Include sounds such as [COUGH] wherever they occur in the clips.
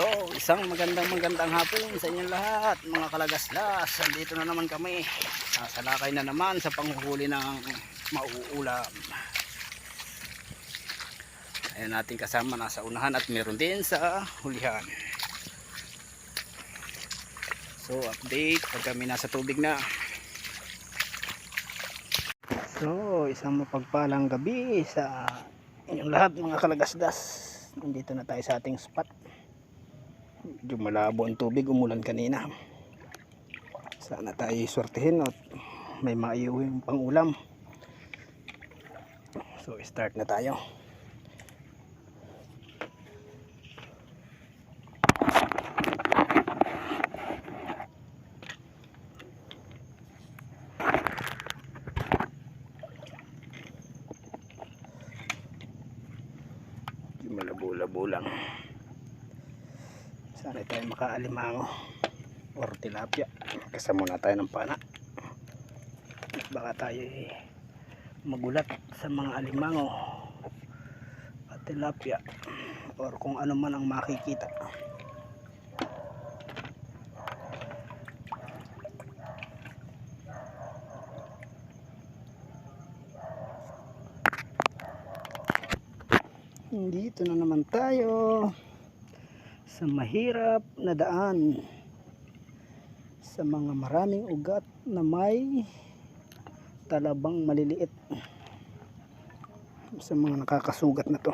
So, isang magandang magandang hapon sa inyong lahat, mga kalagaslas. Andito na naman kami. Sasalakay na naman sa panghuli ng mauulam. Ayan natin kasama nasa unahan at meron din sa hulihan. So, update pag kami nasa tubig na. So, isang mapagpalang gabi sa inyong lahat mga kalagasdas. Nandito na tayo sa ating spot. Medyo malabo ang tubig, umulan kanina. Sana tayo swertihin at may maiuwing pang ulam. So, start na tayo. Malabo-labo lang. Sana tayo makaalimango or tilapia. Kasa muna tayo ng pana. Baka tayo eh, magulat sa mga alimango at tilapia or kung ano man ang makikita. Dito na naman tayo sa mahirap na daan sa mga maraming ugat na may talabang maliliit sa mga nakakasugat na to.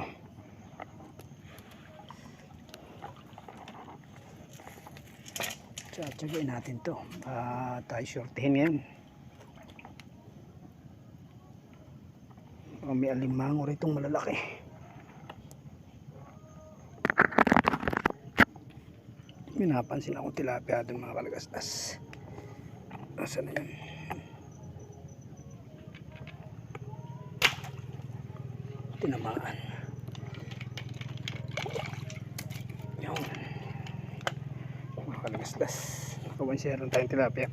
Tsatsagain natin to. Uh, tayo shortihin ngayon. Oh, may alimango rito malalaki may napansin akong tilapia doon mga kalagastas. Nasa na yun? Tinamaan. Yun. Mga kalagastas. Nakawan siya rin tayong tilapia.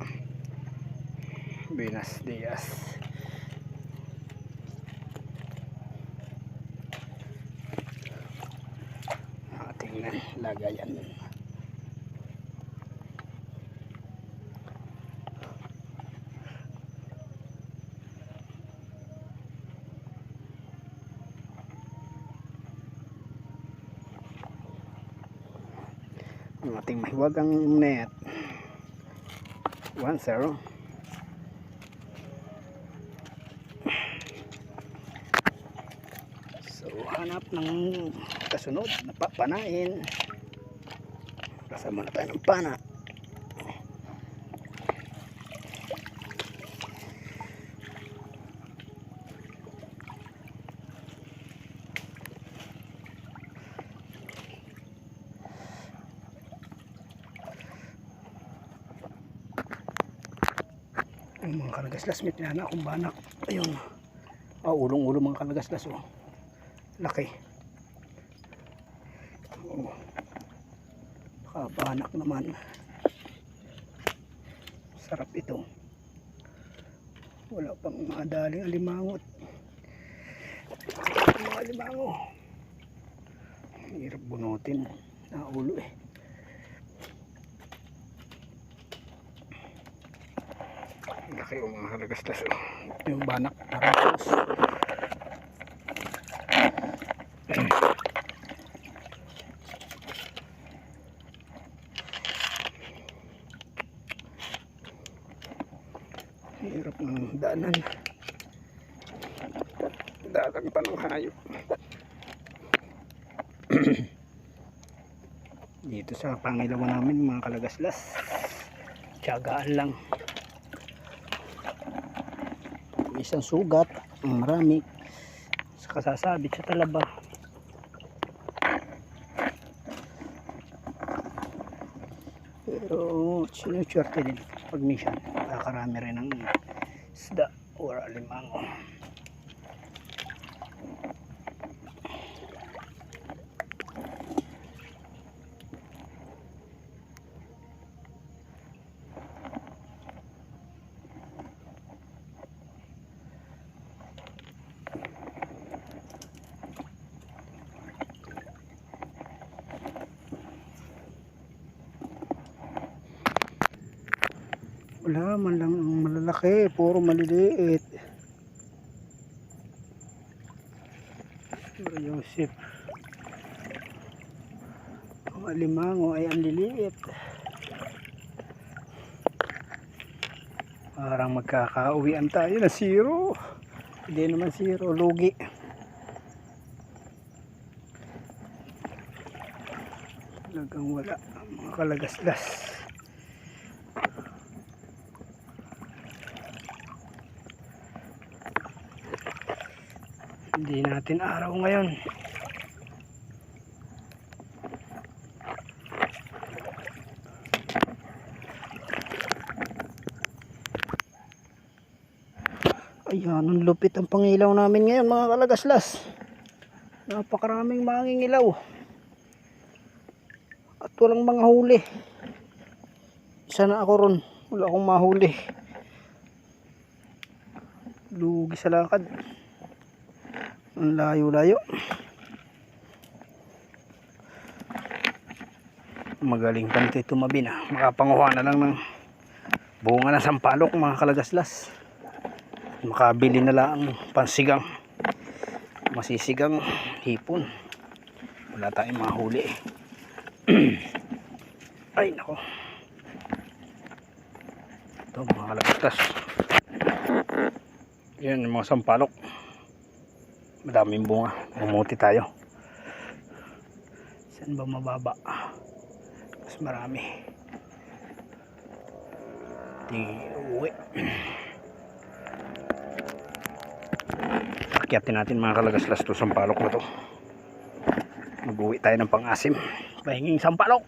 Buenos Dias ating na lagayan ang ating mahiwagang net. 1-0 so hanap ng kasunod na papanain. Kasama na tayo ng pana ang mga kalagaslas may tinana akong banak. Ayun. Ah ulong ulo mga kalagaslas oh. Laki. Oh kabanak naman. Sarap ito. Wala pang madaling alimangot mga alimango hirap bunutin. Na ulo eh laki yung mga halagastas oh. yung banak parang hirap ng daanan. Dalag pa ng hayop. Dito sa pangilawan namin mga kalagaslas. Tiyagaan lang may isang sugat marami. Sa kasasabit sa talaba. Pero sinuswerte din pag minsan nakakarami rin ng isda. Or alimango Wala man lang ang malalaki, puro maliliit. Puro Yosef. Ang alimango ay ang liliit. Parang magkakauwian tayo na zero. Hindi naman zero, lugi. Talagang wala mga kalagaslas. Hindi natin araw ngayon. Ayan, ang lupit ang pangilaw namin ngayon mga kalagaslas. Napakaraming mangingilaw. At walang mga huli. Isa na ako ron. Wala akong mahuli. Lugi sa lakad. Ang layo-layo. Magaling pa nito tumabi na. Makapanguha na lang ng bunga ng sampalok mga kalagaslas. Makabili na lang pansigang. Masisigang hipon. Wala tayong mahuli. [CLEARS THROAT] Ay nako. Ito mga kalagaslas. Yan yung mga sampalok madaming bunga. Mumuti tayo. Saan ba mababa? Mas marami. Di uwi akyatin natin mga kalagaslas to sampalok na to. Mag tayo ng pang-asim. Pahinging sampalok!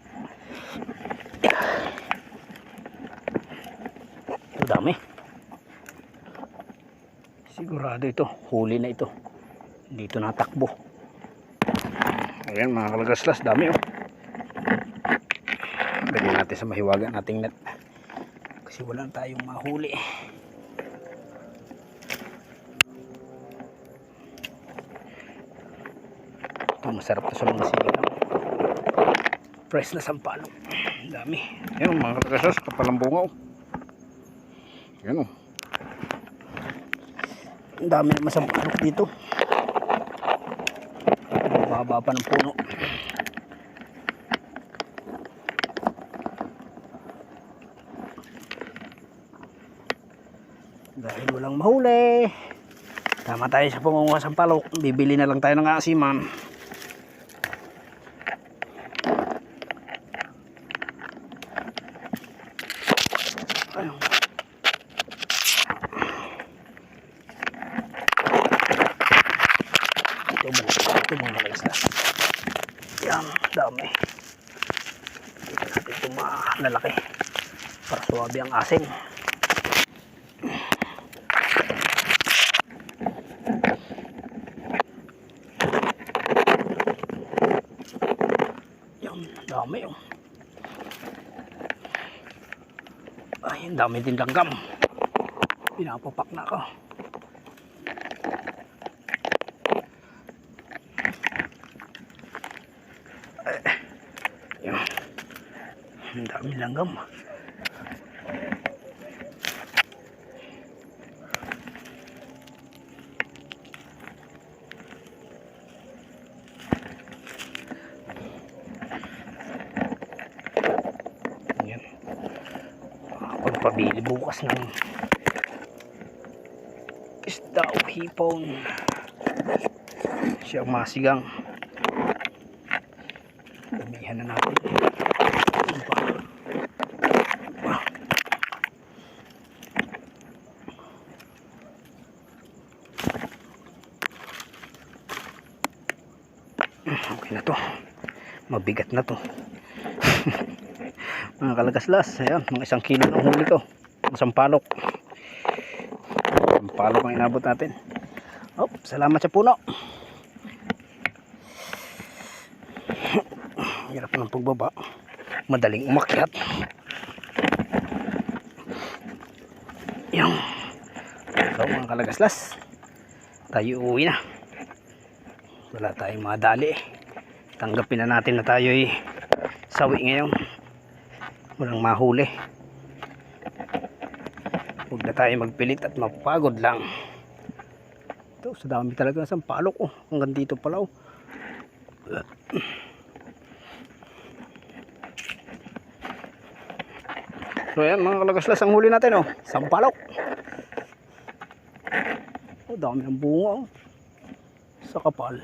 Ito dami. Sigurado ito. Huli na ito dito natakbo ayan mga kalagaslas dami oh. Lagyan natin sa mahiwaga nating net. Kasi wala tayong mahuli. Ito masarap to sa mga sigaw fresh na sampalok. Dami. Ayan mga kalagaslas kapalang bunga oh. Ayan oh. Ang dami naman sampalok dito Baba pa ng puno. Dahil walang mahuli. Tama tayo sa pangunguha ng palok. Bibili na lang tayo ng asiman. Ito mo, ito mga kalagasla. Yan, dami. Dito natin ito malalaki. Para suwabe ang asin. Yan, dami oh. Ay, dami din langgam. Pinapapak na ako. Yan. Ang dami langgam. Yan. Pagpabili bukas ng isda o hipon. Siyang masigang. Damihan na natin. Ano ba? Ah. Okay na to. Mabigat na to. [LAUGHS] mga kalagaslas. Ayan, mga isang kilo ng huli ko. Isang palok. Isang palok ang inabot natin. Oh, salamat sa puno. [COUGHS] Hirap ng pagbaba. Madaling umakyat. Yung. So mga kalagaslas. Tayo uwi na. Wala tayong madali. Tanggapin na natin na tayo'y sawi ngayon. Walang mahuli. huwag na tayo magpilit at mapagod lang. Ito sa dami talaga ng sampalok oh. Hanggang dito pala oh. So yan mga kalagaslas ang huli natin oh. Sampalok. Oh dami ng bunga oh. Sa kapal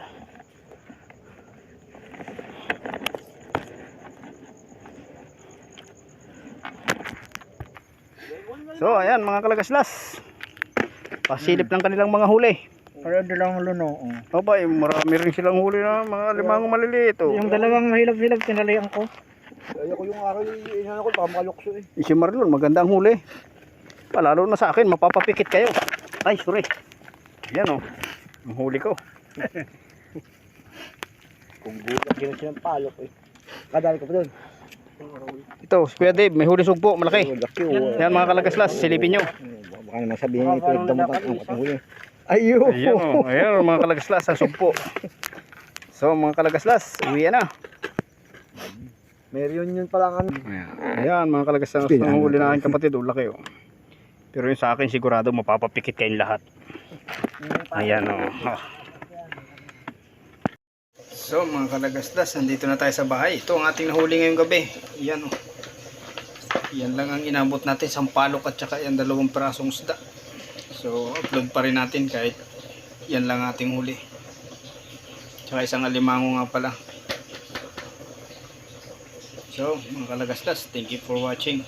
So ayan mga kalagaslas. Pasilip ng kanilang mga huli. Para dalawang luno. Oh. Aba, eh, marami rin silang huli na mga limang maliliit. Oh. Yung dalawang mahilap-hilap tinalayan ko. Ayoko yung araw inano ko baka makalukso eh. Eh, Si Marlon, magandang huli. Palalo na sa akin, mapapapikit kayo. Ay, sorry. Yan oh. Ang huli ko. Kung gulat din siya ng palok eh. Kadali ko pa doon. Ito, Kuya Dave, may huli sugpo, malaki. Oh, laki oh. Yan mga kalagaslas, silipin nyo. Baka naman sabihin ito nagdamot ang angkot ng huli. Ayun. Ayan oh, ayan oh, mga kalagaslas, ang sugpo. So mga kalagaslas, uwi na. May reunion pa lang ano. Ayan, ayan mga kalagaslas, ang huli na aking kapatid, oh, laki oh. Pero yung sa akin sigurado mapapapikit kayong lahat. Ayan o. Oh. So mga kalagasdas, nandito na tayo sa bahay. Ito ang ating nahuli ngayong gabi. Yan o. Oh. Yan lang ang inabot natin, sampalok at saka yan dalawang perasong isda. So upload pa rin natin kahit yan lang ating huli. Tsaka isang alimango nga pala. So mga kalagasdas, thank you for watching.